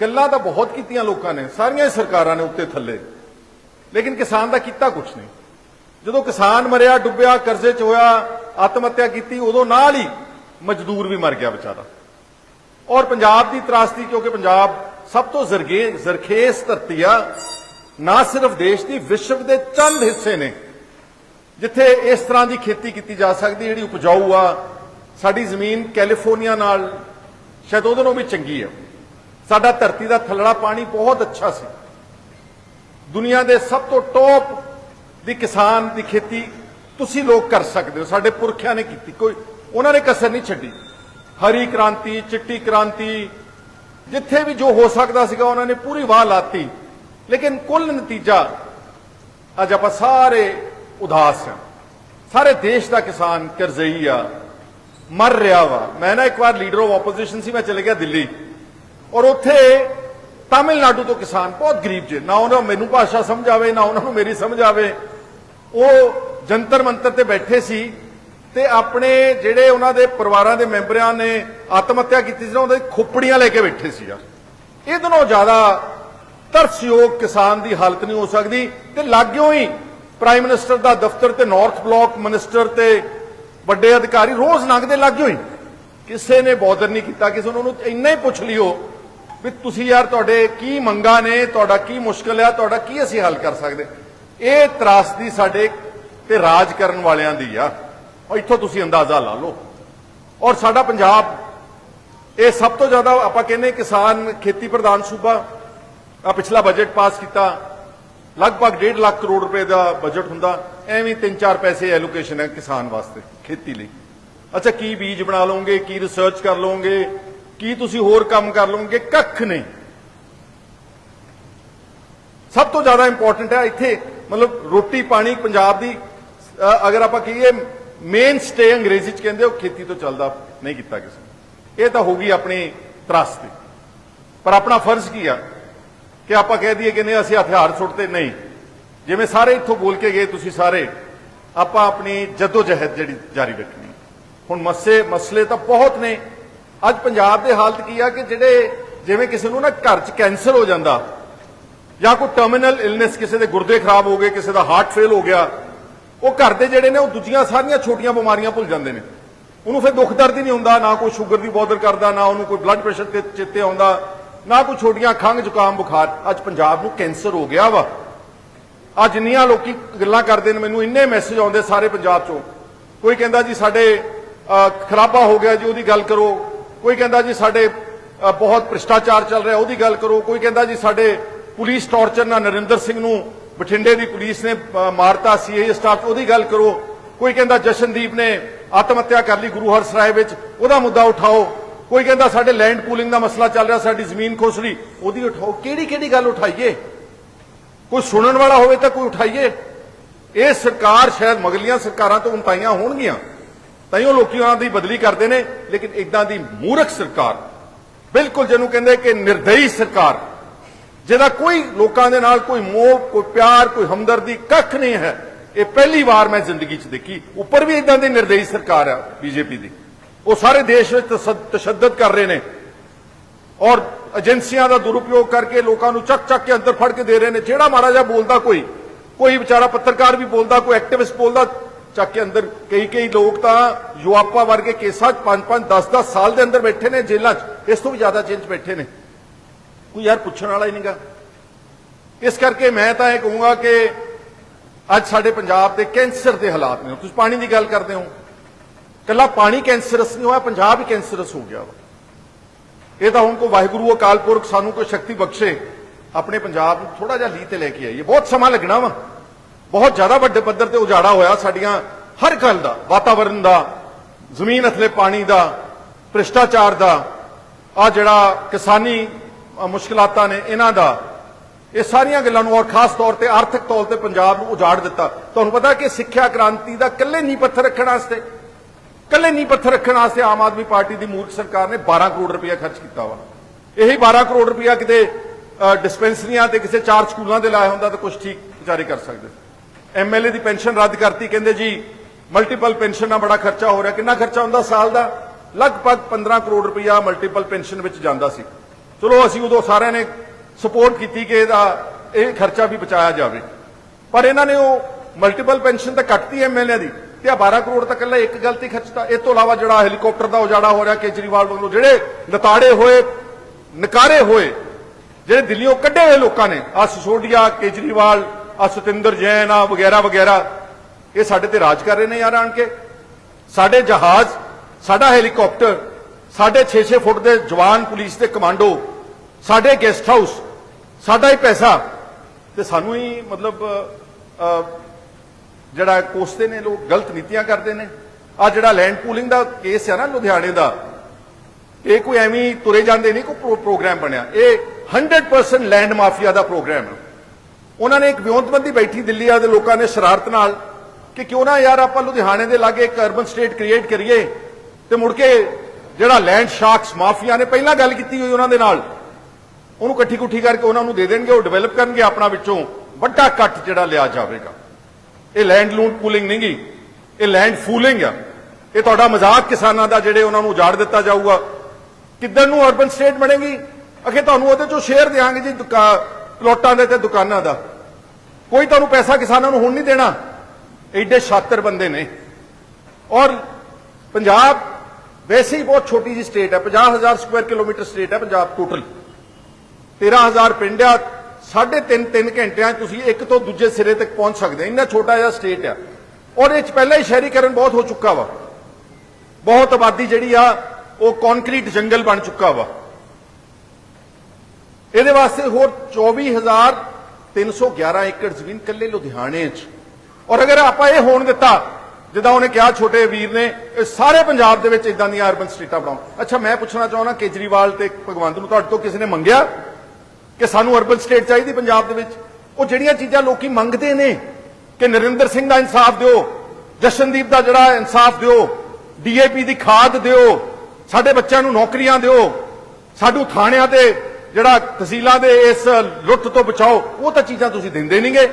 ਗੱਲਾਂ ਤਾਂ ਬਹੁਤ ਕੀਤੀਆਂ ਲੋਕਾਂ ਨੇ, ਸਾਰੀਆਂ ਹੀ ਸਰਕਾਰਾਂ ਨੇ ਉੱਤੇ ਥੱਲੇ। ਲੇਕਿਨ ਕਿਸਾਨ ਦਾ ਕੀਤਾ ਕੁਝ ਨਹੀਂ। ਜਦੋਂ ਕਿਸਾਨ ਮਰਿਆ, ਡੁੱਬਿਆ, ਕਰਜ਼ੇ 'ਚ ਹੋਇਆ, ਆਤਮ ਹੱਤਿਆ ਕੀਤੀ, ਉਦੋਂ ਨਾਲ ਹੀ ਮਜ਼ਦੂਰ ਵੀ ਮਰ ਗਿਆ ਵਿਚਾਰਾ। ਔਰ ਪੰਜਾਬ ਦੀ ਤਰਾਸਦੀ, ਕਿਉਂਕਿ ਪੰਜਾਬ ਸਭ ਤੋਂ ਜ਼ਰਗੇ ਜ਼ਰਖੇਸ ਧਰਤੀ ਆ, ਨਾ ਸਿਰਫ ਦੇਸ਼ ਦੀ, ਵਿਸ਼ਵ ਦੇ ਚੰਦ ਹਿੱਸੇ ਨੇ, ਜਿੱਥੇ ਇਸ ਤਰ੍ਹਾਂ ਦੀ ਖੇਤੀ ਕੀਤੀ ਜਾ ਸਕਦੀ, ਜਿਹੜੀ ਉਪਜਾਊ ਆ। ਸਾਡੀ ਜ਼ਮੀਨ ਕੈਲੀਫੋਰਨੀਆ ਨਾਲ, ਸ਼ਾਇਦ ਉਹਦੇ ਨਾਲੋਂ ਵੀ ਚੰਗੀ ਆ। ਸਾਡਾ ਧਰਤੀ ਦਾ ਥੱਲੜਾ ਪਾਣੀ ਬਹੁਤ ਅੱਛਾ ਸੀ। ਦੁਨੀਆ ਦੇ ਸਭ ਤੋਂ ਟੌਪ ਦੀ ਕਿਸਾਨ ਦੀ ਖੇਤੀ ਤੁਸੀਂ ਲੋਕ ਕਰ ਸਕਦੇ ਹੋ, ਸਾਡੇ ਪੁਰਖਿਆਂ ਨੇ ਕੀਤੀ। ਕੋਈ, ਉਹਨਾਂ ਨੇ ਕਸਰ ਨਹੀਂ ਛੱਡੀ। ਹਰੀ ਕ੍ਰਾਂਤੀ, ਚਿੱਟੀ ਕ੍ਰਾਂਤੀ, ਜਿੱਥੇ ਵੀ ਜੋ ਹੋ ਸਕਦਾ ਸੀਗਾ ਉਹਨਾਂ ਨੇ ਪੂਰੀ ਵਾਹ ਲਾਤੀ। ਲੇਕਿਨ ਕੁੱਲ ਨਤੀਜਾ ਅੱਜ ਆਪਾਂ ਸਾਰੇ ਉਦਾਸ ਹਾਂ। ਸਾਰੇ ਦੇਸ਼ ਦਾ ਕਿਸਾਨ ਕਰਜ਼ਈ ਆ, ਮਰ ਰਿਹਾ ਵਾ। ਮੈਂ ਨਾ ਇੱਕ ਵਾਰ ਲੀਡਰ ਆਫ ਆਪੋਜੀਸ਼ਨ ਸੀ, ਮੈਂ ਚਲੇ ਗਿਆ ਦਿੱਲੀ। ਔਰ ਉੱਥੇ ਤਾਮਿਲਨਾਡੂ ਤੋਂ ਕਿਸਾਨ ਬਹੁਤ ਗਰੀਬ ਜੇ। ਨਾ ਉਹਨਾਂ ਨੂੰ ਮੈਨੂੰ ਭਾਸ਼ਾ ਸਮਝ ਆਵੇ ਨਾ ਉਹਨਾਂ ਨੂੰ ਮੇਰੀ ਸਮਝ ਆਵੇ ਉਹ ਜੰਤਰ ਮੰਤਰ ਤੇ ਬੈਠੇ ਸੀ ਤੇ ਆਪਣੇ ਜਿਹੜੇ ਉਹਨਾਂ ਦੇ ਪਰਿਵਾਰਾਂ ਦੇ ਮੈਂਬਰਾਂ ਨੇ ਆਤਮ ਹੱਤਿਆ ਕੀਤੀ ਸੀ ਨਾ ਉਹਦੇ ਖੋਪੜੀਆਂ ਲੈ ਕੇ ਬੈਠੇ ਸੀ ਯਾਰ। ਇਹਦੇ ਨਾਲੋਂ ਜ਼ਿਆਦਾ ਤਰਸਯੋਗ ਕਿਸਾਨ ਦੀ ਹਾਲਤ ਨਹੀਂ ਹੋ ਸਕਦੀ ਤੇ ਲਾਗਿਓ ਹੀ ਪ੍ਰਾਈਮ ਮਿਨਿਸਟਰ ਦਾ ਦਫ਼ਤਰ ਤੇ ਨਾਰਥ ਬਲਾਕ ਮਿਨਿਸਟਰ ਤੇ ਵੱਡੇ ਅਧਿਕਾਰੀ ਰੋਜ਼ ਲੰਘਦੇ ਲਾਗਿਓ ਹੀ। ਕਿਸੇ ਨੇ ਬੌਦਰ ਨਹੀਂ ਕੀਤਾ, ਕਿਸੇ ਨੂੰ ਇੰਨਾ ਹੀ ਪੁੱਛ ਲਿਓ ਵੀ ਤੁਸੀਂ ਯਾਰ ਤੁਹਾਡੇ ਕੀ ਮੰਗਾਂ ਨੇ, ਤੁਹਾਡਾ ਕੀ ਮੁਸ਼ਕਲ ਆ, ਤੁਹਾਡਾ ਕੀ ਅਸੀਂ ਹੱਲ ਕਰ ਸਕਦੇ? ਇਹ ਤਰਾਸਦੀ ਸਾਡੇ ਤੇ ਰਾਜ ਕਰਨ ਵਾਲਿਆਂ ਦੀ ਆ। ਔਰ ਇੱਥੋਂ ਤੁਸੀਂ ਅੰਦਾਜ਼ਾ ਲਾ ਲਓ। ਔਰ ਸਾਡਾ ਪੰਜਾਬ, ਇਹ ਸਭ ਤੋਂ ਜ਼ਿਆਦਾ ਆਪਾਂ ਕਹਿੰਦੇ ਕਿਸਾਨ ਖੇਤੀ ਪ੍ਰਧਾਨ ਸੂਬਾ, ਆ ਪਿਛਲਾ ਬਜਟ ਪਾਸ ਕੀਤਾ। ਲਗਭਗ 1.5 ਲੱਖ ਕਰੋੜ ਰੁਪਏ ਦਾ ਬਜਟ ਹੁੰਦਾ। ਐਵੇਂ 3-4 ਪੈਸੇ ਐਲੋਕੇਸ਼ਨ ਹੈ ਕਿਸਾਨ ਵਾਸਤੇ, ਖੇਤੀ ਲਈ। ਅੱਛਾ, ਕੀ ਬੀਜ ਬਣਾ ਲਓਗੇ, ਕੀ ਰਿਸਰਚ ਕਰ ਲਓਗੇ? ਕੀ ਤੁਸੀਂ ਹੋਰ ਕੰਮ ਕਰ ਲਓਗੇ ਕੱਖ ਨਹੀਂ। ਸਭ ਤੋਂ ਜ਼ਿਆਦਾ ਇੰਪੋਰਟੈਂਟ ਹੈ ਇੱਥੇ, ਮਤਲਬ ਰੋਟੀ ਪਾਣੀ ਪੰਜਾਬ ਦੀ ਅਗਰ ਆਪਾਂ ਕਹੀਏ ਮੇਨ ਸਟੇ ਅੰਗਰੇਜ਼ੀ ਚ ਕਹਿੰਦੇ ਉਹ ਖੇਤੀ ਤੋਂ ਚੱਲਦਾ ਨਹੀਂ ਕੀਤਾ ਕਿਸੇ ਇਹ ਤਾਂ ਹੋ ਗਈ ਆਪਣੀ ਤਰਸ ਤੇ ਪਰ ਆਪਣਾ ਫਰਜ਼ ਕੀ ਆ? ਕਿ ਆਪਾਂ ਕਹਿ ਦਈਏ ਕਿ ਨਹੀਂ, ਅਸੀਂ ਹਥਿਆਰ ਸੁੱਟਦੇ ਨਹੀਂ। ਜਿਵੇਂ ਸਾਰੇ ਇੱਥੋਂ ਬੋਲ ਕੇ ਗਏ ਤੁਸੀਂ ਸਾਰੇ, ਆਪਾਂ ਆਪਣੀ ਜਦੋਜਹਿਦ ਜਿਹੜੀ ਜਾਰੀ ਰੱਖਣੀ। ਹੁਣ ਮਸਲੇ ਮਸਲੇ ਤਾਂ ਬਹੁਤ ਨੇ। ਅੱਜ ਪੰਜਾਬ ਦੇ ਹਾਲਤ ਕੀ ਆ ਕਿ ਜਿਹੜੇ ਜਿਵੇਂ ਕਿਸੇ ਨੂੰ ਨਾ ਘਰ 'ਚ ਕੈਂਸਰ ਹੋ ਜਾਂਦਾ ਜਾਂ ਕੋਈ ਟਰਮੀਨਲ ਇਲਨੈਸ ਕਿਸੇ ਦੇ ਗੁਰਦੇ ਖਰਾਬ ਹੋ ਗਏ, ਕਿਸੇ ਦਾ ਹਾਰਟ ਫੇਲ ਹੋ ਗਿਆ, ਉਹ ਘਰ ਦੇ ਜਿਹੜੇ ਨੇ ਉਹ ਦੂਜੀਆਂ ਸਾਰੀਆਂ ਛੋਟੀਆਂ ਬਿਮਾਰੀਆਂ ਭੁੱਲ ਜਾਂਦੇ ਨੇ। ਉਹਨੂੰ ਫਿਰ ਦੁੱਖ ਦਰਦ ਹੀ ਨਹੀਂ ਹੁੰਦਾ, ਨਾ ਕੋਈ ਸ਼ੂਗਰ ਦੀ ਬੋਦਰ ਕਰਦਾ, ਨਾ ਉਹਨੂੰ ਕੋਈ ਬਲੱਡ ਪ੍ਰੈਸ਼ਰ ਤੇ ਚਿੱਤੇ ਆਉਂਦਾ, ਨਾ ਕੋਈ ਛੋਟੀਆਂ ਖੰਘ ਜ਼ੁਕਾਮ, ਬੁਖਾਰ। ਅੱਜ ਪੰਜਾਬ ਨੂੰ ਕੈਂਸਰ ਹੋ ਗਿਆ ਵਾ। ਅੱਜ ਜਿੰਨੀਆਂ ਲੋਕੀ ਗੱਲਾਂ ਕਰਦੇ ਨੇ, ਮੈਨੂੰ ਇੰਨੇ ਮੈਸੇਜ ਆਉਂਦੇ ਸਾਰੇ ਪੰਜਾਬ ਚੋਂ। ਕੋਈ ਕਹਿੰਦਾ ਜੀ ਸਾਡੇ ਖਰਾਬਾ ਹੋ ਗਿਆ ਜੀ, ਉਹਦੀ ਗੱਲ ਕਰੋ। ਕੋਈ ਕਹਿੰਦਾ ਜੀ ਸਾਡੇ ਬਹੁਤ ਭ੍ਰਿਸ਼ਟਾਚਾਰ ਚੱਲ ਰਿਹਾ ਉਹਦੀ ਗੱਲ ਕਰੋ। ਕੋਈ ਕਹਿੰਦਾ ਜੀ ਸਾਡੇ ਪੁਲਿਸ ਟਾਰਚਰ ਨਾਲ ਨਰਿੰਦਰ ਸਿੰਘ ਨੂੰ ਬਠਿੰਡੇ ਦੀ ਪੁਲਿਸ ਨੇ ਅਹ, ਮਾਰਤਾ ਸੀਏ ਸਟਾਫ ਉਹਦੀ ਗੱਲ ਕਰੋ। ਕੋਈ ਕਹਿੰਦਾ ਜਸ਼ਨਦੀਪ ਨੇ ਆਤਮ ਹੱਤਿਆ ਕਰ ਲਈ ਗੁਰੂ ਹਰਸਰਾਏ ਵਿੱਚ ਉਹਦਾ ਮੁੱਦਾ ਉਠਾਓ। ਕੋਈ ਕਹਿੰਦਾ ਸਾਡੇ ਲੈਂਡ ਪੂਲਿੰਗ ਦਾ ਮਸਲਾ ਚੱਲ ਰਿਹਾ ਸਾਡੀ ਜ਼ਮੀਨ ਖੋਸ ਉਹਦੀ ਉਠਾਓ। ਕਿਹੜੀ ਕਿਹੜੀ ਗੱਲ ਉਠਾਈਏ? ਕੋਈ ਸੁਣਨ ਵਾਲਾ ਹੋਵੇ ਤਾਂ ਕੋਈ ਉਠਾਈਏ। ਇਹ ਸਰਕਾਰ ਸ਼ਾਇਦ ਮਗਲੀਆਂ ਸਰਕਾਰਾਂ ਤੋਂ ਉਨਤਾਈਆਂ ਹੋਣਗੀਆਂ। ਤਾਂ ਉਹ ਲੋਕੀ ਉਹਨਾਂ ਦੀ ਬਦਲੀ ਕਰਦੇ ਨੇ, ਲੇਕਿਨ ਇਦਾਂ ਦੀ ਮੂਰਖ ਸਰਕਾਰ, ਬਿਲਕੁਲ ਜਿਹਨੂੰ ਕਹਿੰਦੇ ਕਿ ਨਿਰਦਈ ਸਰਕਾਰ, ਜਿਹਦਾ ਕੋਈ ਲੋਕਾਂ ਦੇ ਨਾਲ ਕੋਈ ਮੋਹ, ਕੋਈ ਪਿਆਰ, ਕੋਈ ਹਮਦਰਦੀ ਕੱਖ ਨਹੀਂ ਹੈ, ਇਹ ਪਹਿਲੀ ਵਾਰ ਮੈਂ ਜ਼ਿੰਦਗੀ 'ਚ ਦੇਖੀ। ਉੱਪਰ ਵੀ ਇਦਾਂ ਦੀ ਨਿਰਦਈ ਸਰਕਾਰ ਆ ਬੀਜੇਪੀ ਦੀ। ਉਹ ਸਾਰੇ ਦੇਸ਼ ਵਿੱਚ ਤਸ਼ੱਦਦ ਕਰ ਰਹੇ ਨੇ। ਔਰ ਏਜੰਸੀਆਂ ਦਾ ਦੁਰਉਪਯੋਗ ਕਰਕੇ ਲੋਕਾਂ ਨੂੰ ਚੱਕ ਚੱਕ ਕੇ ਅੰਦਰ ਫੜ ਕੇ ਦੇ ਰਹੇ ਨੇ। ਜਿਹੜਾ ਮਾੜਾ ਜਿਹਾ ਬੋਲਦਾ ਕੋਈ ਕੋਈ ਵਿਚਾਰਾ ਪੱਤਰਕਾਰ ਵੀ ਬੋਲਦਾ, ਕੋਈ ਐਕਟਿਵਿਸਟ ਬੋਲਦਾ ਚੱਕ ਕੇ ਅੰਦਰ ਕਈ ਕਈ ਲੋਕ ਤਾਂ ਯੁਆਪਾ ਵਰਗੇ ਕੇਸਾਂ 'ਚ 5 5 10 10 ਸਾਲ ਦੇ ਅੰਦਰ ਬੈਠੇ ਨੇ ਜੇਲ੍ਹਾਂ 'ਚ। ਇਸ ਤੋਂ ਵੀ ਜ਼ਿਆਦਾ ਜੇਲ੍ਹ 'ਚ ਬੈਠੇ ਨੇ। ਕੋਈ ਯਾਰ ਪੁੱਛਣ ਵਾਲਾ ਹੀ ਨਹੀਂਗਾ ਇਸ ਕਰਕੇ ਮੈਂ ਤਾਂ ਇਹ ਕਹੂੰਗਾ ਕਿ ਅੱਜ ਸਾਡੇ ਪੰਜਾਬ ਦੇ ਕੈਂਸਰ ਦੇ ਹਾਲਾਤ ਨੇ। ਤੁਸੀਂ ਪਾਣੀ ਦੀ ਗੱਲ ਕਰਦੇ ਹੋ। ਕੱਲਾ ਪਾਣੀ ਕੈਂਸਰਸ ਨਹੀਂ ਹੋਇਆ, ਪੰਜਾਬ ਹੀ ਕੈਂਸਰਸ ਹੋ ਗਿਆ ਵਾ। ਇਹ ਤਾਂ ਹੁਣ ਕੋ ਵਾਹਿਗੁਰੂ ਅਕਾਲ ਪੁਰਖ ਸਾਨੂੰ ਕੋਈ ਸ਼ਕਤੀ ਬਖਸ਼ੇ। ਆਪਣੇ ਪੰਜਾਬ ਨੂੰ ਥੋੜਾ ਜਿਹਾ ਲੀ ਤੇ ਲੈ ਕੇ ਆਈਏ। ਬਹੁਤ ਸਮਾਂ ਲੱਗਣਾ ਵਾ। ਬਹੁਤ ਜ਼ਿਆਦਾ ਵੱਡੇ ਪੱਧਰ ਤੇ ਉਜਾੜਾ ਹੋਇਆ ਸਾਡੀਆਂ ਹਰ ਗੱਲ ਦਾ ਵਾਤਾਵਰਣ ਦਾ, ਜ਼ਮੀਨ ਅਥਲੇ ਪਾਣੀ ਦਾ, ਭ੍ਰਿਸ਼ਟਾਚਾਰ ਦਾ, ਆ ਜਿਹੜਾ ਕਿਸਾਨੀ ਮੁਸ਼ਕਲਾਤਾਂ ਨੇ ਇਹਨਾਂ ਦਾ, ਇਹ ਸਾਰੀਆਂ ਗੱਲਾਂ ਨੂੰ ਔਰ ਖਾਸ ਤੌਰ ਤੇ ਆਰਥਿਕ ਤੌਰ ਤੇ ਪੰਜਾਬ ਨੂੰ ਉਜਾੜ ਦਿੱਤਾ। ਤੁਹਾਨੂੰ ਪਤਾ ਕਿ ਸਿੱਖਿਆ ਕ੍ਰਾਂਤੀ ਦਾ ਇਕੱਲੇ ਨੀਂਹ ਪੱਥਰ ਰੱਖਣ ਵਾਸਤੇ ਕੱਲੇ ਨੀਂਹ ਪੱਥਰ ਰੱਖਣ ਵਾਸਤੇ ਆਮ ਆਦਮੀ ਪਾਰਟੀ ਦੀ ਮੂਰਖ ਸਰਕਾਰ ਨੇ 12 ਕਰੋੜ ਰੁਪਇਆ ਖਰਚ ਕੀਤਾ ਵਾ। ਇਹੀ 12 ਕਰੋੜ ਰੁਪਇਆ ਕਿਤੇ ਡਿਸਪੈਂਸਰੀਆਂ ਤੇ ਕਿਸੇ ਚਾਰ ਸਕੂਲਾਂ ਦੇ ਲਾਇਆ ਹੁੰਦਾ ਤਾਂ ਕੁਝ ਠੀਕ ਵਿਚਾਰੇ ਕਰ ਸਕਦੇ। ਐਮਐਲਏ ਦੀ ਪੈਨਸ਼ਨ ਰੱਦ ਕਰਤੀ, ਕਹਿੰਦੇ ਜੀ ਮਲਟੀਪਲ ਪੈਨਸ਼ਨ ਨਾਲ ਬੜਾ ਖਰਚਾ ਹੋ ਰਿਹਾ। ਕਿੰਨਾ ਖਰਚਾ ਹੁੰਦਾ ਸਾਲ ਦਾ? ਲਗਭਗ 15 ਕਰੋੜ ਰੁਪਇਆ ਮਲਟੀਪਲ ਪੈਨਸ਼ਨ ਵਿੱਚ ਜਾਂਦਾ ਸੀ। ਚਲੋ, ਅਸੀਂ ਉਦੋਂ ਸਾਰਿਆਂ ਨੇ ਸਪੋਰਟ ਕੀਤੀ ਕਿ ਇਹਦਾ ਇਹ ਖਰਚਾ ਵੀ ਬਚਾਇਆ ਜਾਵੇ। ਪਰ ਇਹਨਾਂ ਨੇ ਉਹ ਮਲਟੀਪਲ ਪੈਨਸ਼ਨ ਤਾਂ ਕੱਟਤੀ ਐਮਐਲਏ ਦੀ ਤੇ ਆ 12 ਕਰੋੜ ਤਾਂ ਇਕੱਲਾ ਇੱਕ ਗਲਤੀ ਖਰਚਤਾ। ਇਹ ਤੋਂ ਇਲਾਵਾ ਜਿਹੜਾ ਹੈਲੀਕਾਪਟਰ ਦਾ ਉਜਾੜਾ ਹੋ ਰਿਹਾ, ਕੇਜਰੀਵਾਲ ਵੱਲੋਂ ਜਿਹੜੇ ਨਤਾੜੇ ਹੋਏ, ਨਕਾਰੇ ਹੋਏ, ਜਿਹੜੇ ਦਿੱਲੀੋਂ ਕੱਢੇ ਹੋਏ ਲੋਕਾਂ ਨੇ ਆ ਸਿਸੋਡੀਆ ਕੇਜਰੀਵਾਲ ਆ ਸਤਿੰਦਰ ਜੈਨ ਆ, ਵਗੈਰਾ ਵਗੈਰਾ। ਇਹ ਸਾਡੇ ਤੇ ਰਾਜ ਕਰ ਰਹੇ ਨੇ ਯਾਰ ਆਣ ਕੇ। ਸਾਡੇ ਜਹਾਜ਼, ਸਾਡਾ ਹੈਲੀਕਾਪਟਰ, ਸਾਡੇ 6-6 ਫੁੱਟ ਦੇ ਜਵਾਨ ਪੁਲਿਸ ਦੇ ਕਮਾਂਡੋ, ਸਾਡੇ ਗੈਸਟ ਹਾਊਸ ਸਾਡਾ ਹੀ ਪੈਸਾ। ਤੇ ਸਾਨੂੰ ਹੀ ਮਤਲਬ ਜਿਹੜਾ ਕੋਸਦੇ ਨੇ ਲੋਕ, ਗਲਤ ਨੀਤੀਆਂ ਕਰਦੇ ਨੇ। ਆ ਜਿਹੜਾ ਲੈਂਡ ਪੂਲਿੰਗ ਦਾ ਕੇਸ ਹੈ ਨਾ ਲੁਧਿਆਣੇ ਦਾ, ਇਹ ਕੋਈ ਐਵੇਂ ਤੁਰੇ ਜਾਂਦੇ ਨਹੀਂ, ਕੋਈ ਪ੍ਰੋ- ਪ੍ਰੋਗਰਾਮ ਬਣਿਆ। ਇਹ 100% ਲੈਂਡ ਮਾਫੀਆ ਦਾ ਪ੍ਰੋਗਰਾਮ ਹੈ ਉਹਨਾਂ ਨੇ ਇੱਕ ਵਿਉਂਤਬੰਦੀ ਬੈਠੀ ਦਿੱਲੀ ਆ ਦੇ ਲੋਕਾਂ ਨੇ ਸ਼ਰਾਰਤ ਨਾਲ ਕਿ ਕਿਉਂ ਨਾ ਯਾਰ ਆਪਾਂ ਲੁਧਿਆਣੇ ਦੇ ਲਾਗੇ ਇੱਕ ਅਰਬਨ ਸਟੇਟ ਕ੍ਰੀਏਟ ਕਰੀਏ ਤੇ ਮੁੜ ਕੇ ਜਿਹੜਾ ਲੈਂਡ ਸ਼ਾਰਕਸ ਮਾਫੀਆ ਨੇ ਪਹਿਲਾਂ ਗੱਲ ਕੀਤੀ ਹੋਈ ਉਹਨਾਂ ਦੇ ਨਾਲ, ਉਹਨੂੰ ਇਕੱਠੀ ਕੁੱਠੀ ਕਰਕੇ ਉਹਨਾਂ ਨੂੰ ਦੇ ਦੇਣਗੇ, ਉਹ ਡਿਵੈਲਪ ਕਰਨਗੇ ਆਪਣਾ ਵਿੱਚੋਂ, ਵੱਡਾ ਕੱਟ ਜਿਹੜਾ ਲਿਆ ਜਾਵੇਗਾ। ਇਹ ਲੈਂਡ ਲੂਟ ਪੂਲਿੰਗ ਨਹੀਂ ਗੀ ਇਹ ਲੈਂਡ ਫੂਲਿੰਗ ਆ। ਇਹ ਤੁਹਾਡਾ ਮਜ਼ਾਕ ਕਿਸਾਨਾਂ ਦਾ ਜਿਹੜੇ ਉਹਨਾਂ ਨੂੰ ਉਜਾੜ ਦਿੱਤਾ ਜਾਊਗਾ। ਕਿੱਧਰ ਨੂੰ ਅਰਬਨ ਸਟੇਟ ਬਣੇਗੀ? ਅਖੇ ਤੁਹਾਨੂੰ ਉਹਦੇ ਚੋਂ ਸ਼ੇਅਰ ਦੇਾਂਗੇ ਜੀ, ਦੁਕਾ- ਪਲੋਟਾਂ ਦੇ ਤੇ ਦੁਕਾਨਾਂ ਦਾ। ਕੋਈ ਤੁਹਾਨੂੰ ਪੈਸਾ ਕਿਸਾਨਾਂ ਨੂੰ ਹੁਣ ਨਹੀਂ ਦੇਣਾ। ਐਡੇ ਛਾਤਰ ਬੰਦੇ ਨੇ। ਔਰ ਪੰਜਾਬ ਵੈਸੇ ਹੀ ਬਹੁਤ ਛੋਟੀ ਜੀ ਸਟੇਟ ਹੈ। 50000 ਸਕੁਆਇਰ ਕਿਲੋਮੀਟਰ ਸਟੇਟ ਹੈ ਪੰਜਾਬ ਟੋਟਲ 13000 ਪਿੰਡ ਆ। ਸਾਢੇ ਤਿੰਨ ਤਿੰਨ ਘੰਟਿਆਂ 'ਚ ਤੁਸੀਂ ਇੱਕ ਤੋਂ ਦੂਜੇ ਸਿਰੇ ਤੱਕ ਪਹੁੰਚ ਸਕਦੇ ਇੰਨਾ ਛੋਟਾ ਜਿਹਾ ਸਟੇਟ ਆ। ਔਰ ਇਹ 'ਚ ਪਹਿਲਾਂ ਹੀ ਸ਼ਹਿਰੀਕਰਨ ਬਹੁਤ ਹੋ ਚੁੱਕਾ ਵਾ। ਬਹੁਤ ਆਬਾਦੀ ਜਿਹੜੀ ਆ, ਉਹ ਕੰਕਰੀਟ ਜੰਗਲ ਬਣ ਚੁੱਕਾ ਵਾ। ਇਹਦੇ ਵਾਸਤੇ ਹੋਰ 24311 ਏਕੜ ਜ਼ਮੀਨ ਕੱਲੇ ਲੁਧਿਆਣੇ 'ਚ। ਔਰ ਅਗਰ ਆਪਾਂ ਇਹ ਹੋਣ ਦਿੱਤਾ, ਜਿੱਦਾਂ ਉਹਨੇ ਕਿਹਾ ਛੋਟੇ ਵੀਰ ਨੇ, ਇਹ ਸਾਰੇ ਪੰਜਾਬ ਦੇ ਵਿੱਚ ਇਦਾਂ ਦੀਆਂ ਅਰਬਨ ਸਟੇਟਾਂ ਬਣਾਓ। ਅੱਛਾ, ਮੈਂ ਪੁੱਛਣਾ ਚਾਹੁੰਦਾ, ਕੇਜਰੀਵਾਲ ਤੇ ਭਗਵੰਤ ਨੂੰ ਤੁਹਾਡੇ ਤੋਂ ਕਿਸੇ ਨੇ ਮੰਗਿਆ ਕਿ ਸਾਨੂੰ ਅਰਬਨ ਸਟੇਟ ਚਾਹੀਦੀ ਪੰਜਾਬ ਦੇ ਵਿੱਚ? ਉਹ ਜਿਹੜੀਆਂ ਚੀਜ਼ਾਂ ਲੋਕੀ ਮੰਗਦੇ ਨੇ ਕਿ ਨਰਿੰਦਰ ਸਿੰਘ ਦਾ ਇਨਸਾਫ ਦਿਓ, ਜਸ਼ਨਦੀਪ ਦਾ ਜਿਹੜਾ ਇਨਸਾਫ ਦਿਓ, ਡੀਏਪੀ ਦੀ ਖਾਦ ਦਿਓ, ਸਾਡੇ ਬੱਚਿਆਂ ਨੂੰ ਨੌਕਰੀਆਂ ਦਿਓ, ਸਾਡੂ ਥਾਣਿਆਂ ਤੇ ਜਿਹੜਾ ਤਹਿਸੀਲਾਂ ਦੇ ਇਸ ਲੁੱਟ ਤੋਂ ਬਚਾਓ ਉਹ ਤਾਂ ਚੀਜ਼ਾਂ ਤੁਸੀਂ ਦਿੰਦੇ ਨਹੀਂਗੇ